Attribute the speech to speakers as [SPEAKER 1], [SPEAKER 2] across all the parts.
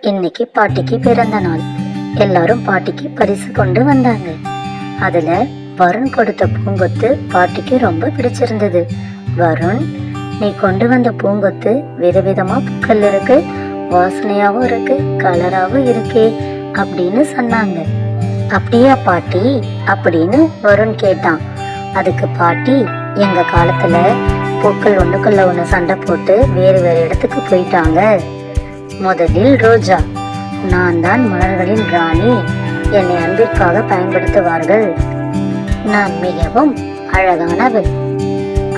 [SPEAKER 1] இன்னைக்கு பாட்டிக்கு பிறந்த நாள். எல்லாரும் பாட்டிக்கு பரிசு கொண்டு வந்தாங்க. அதுல வருண் கொடுத்த பூங்கொத்து பாட்டிக்கு ரொம்ப பிடிச்சிருந்தது. வருண் நீ கொண்டு வந்த பூங்கொத்து விதவிதமா பூக்கள் இருக்கு வாசனையாவும் இருக்கு கலராவும் இருக்கே அப்படின்னு சொன்னாங்க. அப்படியா பாட்டி? அப்படின்னு வருண் கேட்டான். அதுக்கு பாட்டி எங்க காலத்துல பூக்கள் ஒண்ணுக்குள்ள ஒண்ணு சண்டை போட்டு வேறு வேறு இடத்துக்கு போயிட்டாங்க. முதலில் ரோஜா நான் தான் மலர்களின் ராணி. என்னை அன்பிற்காக பயன்படுத்துவார்கள். நான் மிகவும் அழகானவள்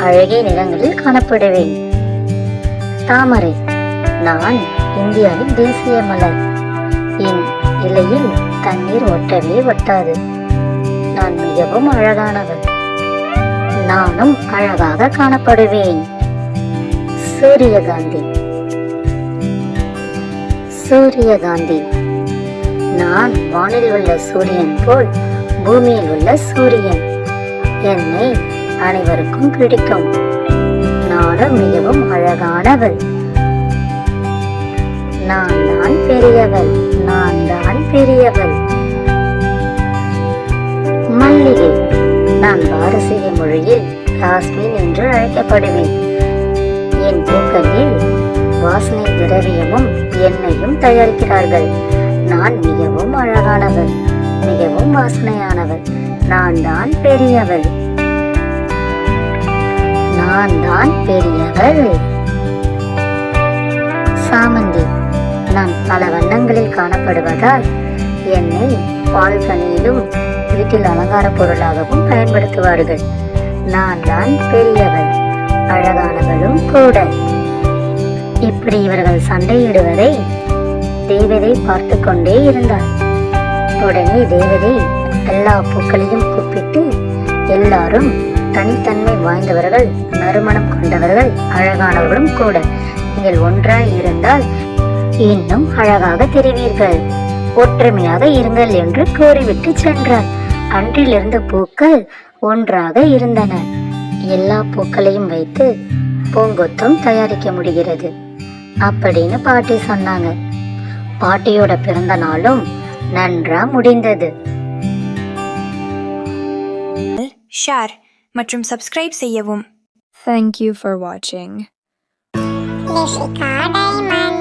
[SPEAKER 1] அழகிய நிறங்களில் காணப்படுவேன். தாமரை நான் இந்தியாவின் தேசிய மலர். என் இலையில் தண்ணீர் ஒட்டவே ஒட்டாது. நான் மிகவும் அழகானவள் நானும் அழகாக காணப்படுவேன். சூரியகாந்தி. சூரியகாந்தி. நான் வானில் உள்ள சூரியன் போல் பூமியில் உள்ள சூரியன். என்னை அனைவருக்கும் பிடிக்கும். நானும் மிகவும் அழகானவள். நான் தான் பெரியவள். நான் தான் பெரியவள். நான் பாரசீக மொழியில் யாஸ்மின் என்று அழைக்கப்படுவேன். என் பூக்களில் வாசனை திரவியமும் எண்ணெயும் தயாரிக்கிறார்கள். நான் மிகவும் அழகானவள் மிகவும் வாசனையானவள் நான் தான் பெரியவள் நான் தான் பெரியவள் சாமந்தி நான் பல வண்ணங்களில் காணப்படுவதால் என்னை பால்கனியிலும் வீட்டில் அலங்கார பொருளாகவும் பயன்படுத்துவார்கள். நான் தான் பெரியவன் அழகானவளும் கூட. இப்படி இவர்கள் சண்டையிடுவதை தேவதை பார்த்து கொண்டே இருந்தார். உடனே தேவதை எல்லா பூக்களையும் கூப்பிட்டு எல்லாரும் தனித்தன்மை வாய்ந்தவர்கள் நறுமணம் கொண்டவர்கள் அழகானவர்களும் கூட. நீங்கள் ஒன்றாய் இருந்தால் இன்னும் அழகாக தெரிவீர்கள். ஒற்றுமையாக இருங்கள் என்று கூறிவிட்டு சென்றார். அன்றிலிருந்து பூக்கள் ஒன்றாக இருந்தன. எல்லா பூக்களையும் வைத்து பூங்கொத்தும் தயாரிக்க முடிகிறது அப்படின்னு பாட்டி சொன்னாங்க. பாட்டியோட பிறந்த நாளும் நன்றா முடிந்தது.
[SPEAKER 2] ஷேர் மற்றும் சப்ஸ்கிரைப் செய்யவும்.
[SPEAKER 3] Thank you for watching.
[SPEAKER 4] Jessica Diamond.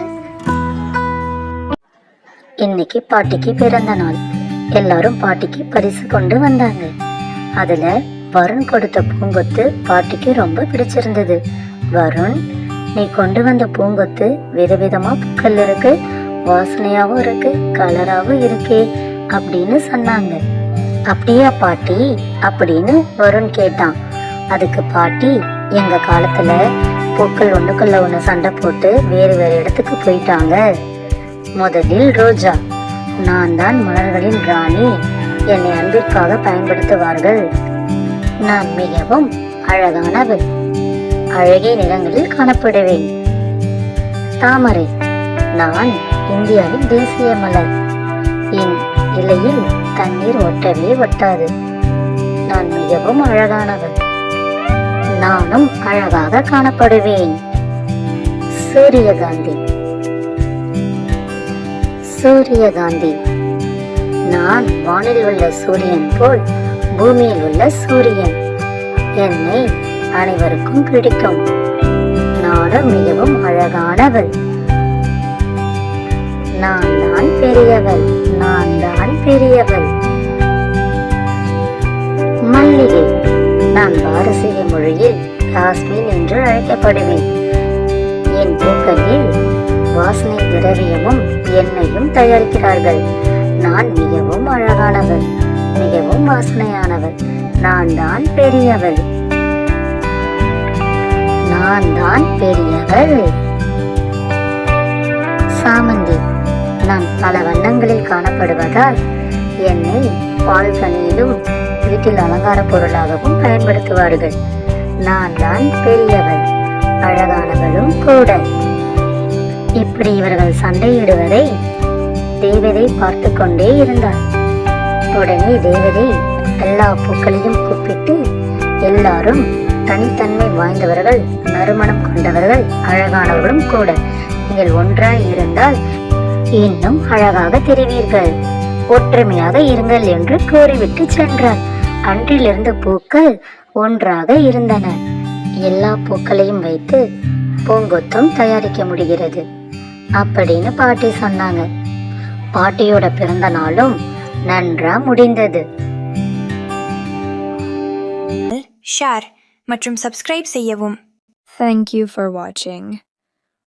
[SPEAKER 1] இன்னைக்கு பாட்டிக்கு பிறந்த நாள். எல்லாரும் பாட்டிக்கு பரிசு கொண்டு வந்தாங்க. அதுல வருண் கொடுத்த பூங்கொத்து பாட்டிக்கு ரொம்ப பிடிச்சிருந்தது. வருண் நீ கொண்டு வந்த பூங்கொத்து விதவிதமா பூக்கள் இருக்கு வாசனையாவும் இருக்கு கலராவும் இருக்கே அப்படின்னு சொன்னாங்க. அப்படியா பாட்டி? அப்படின்னு வருண் கேட்டான். அதுக்கு பாட்டி எங்க காலத்துல பூக்கள் ஒண்ணுக்குள்ள ஒண்ணு சண்டை போட்டு வேறு வேறு இடத்துக்கு போயிட்டாங்க. முதலில் ரோஜா நான் தான் மலர்களின் ராணி. என்னை அன்பிற்காக பயன்படுத்துவார்கள். நான் மிகவும் அழகானவள் அழகிய நிறங்களில் காணப்படுவேன். தாமரை நான் இந்தியாவின் தேசிய மலர். என் இலையில் தண்ணீர் ஒட்டவே ஒட்டாது. நான் மிகவும் அழகானவள் நானும் அழகாக காணப்படுவேன். சூரியகாந்தி சூரியகாந்தி நான் வானில் உள்ள சூரியன் போல் பூமியில் உள்ள சூரியன். என்னை அனைவருக்கும் பிடிக்கும். நானும் மிகவும் அழகானவள். நான் தான் பெரியவள். நான் தான் பெரியவள். மல்லிகை. நான் பாரசீக மொழியில் காஸ்மின் என்று அழைக்கப்படுவேன். என் பூக்களில் வாசனை திரவியமும் எண்ணெயும் தயாரிக்கிறார்கள். நான் மிகவும் அழகானவள் மிகவும் வாசனையானவள். நான் தான் பெரியவள். நான் தான் பெரியவள். சாமந்தி நான் பல வண்ணங்களில் காணப்படுவதால் என்னை பால்கனியிலும் வீட்டில் அலங்கார பொருளாகவும் பயன்படுத்துவார்கள். நான் தான் பெரியவள் அழகானவளும் கூட. இப்படி இவர்கள் சண்டையிடுவதை தேவதை பார்த்து கொண்டே இருந்தார். உடனே தேவதை எல்லா பூக்களையும் கூப்பிட்டு எல்லாரும் தனித்தன்மை வாய்ந்தவர்கள் நறுமணம் கொண்டவர்கள் அழகானவர்களும் கூட நீங்கள் ஒன்றாய் இருந்தால் இன்னும் அழகாக தெரிவீர்கள். ஒற்றுமையாக இருங்கள் என்று கூறிவிட்டு சென்றார். அன்றிலிருந்து பூக்கள் ஒன்றாக இருந்தன. எல்லா பூக்களையும் வைத்து பூங்கொத்தம் தயாரிக்க முடிகிறது. அப்படின்னு பாட்டி சொன்னாங்க. பாட்டியோட பிறந்த நாளும் நன்றா முடிந்தது.
[SPEAKER 2] ஷேர் மற்றும் சப்ஸ்கிரைப் செய்யவும்.
[SPEAKER 3] Thank you for watching.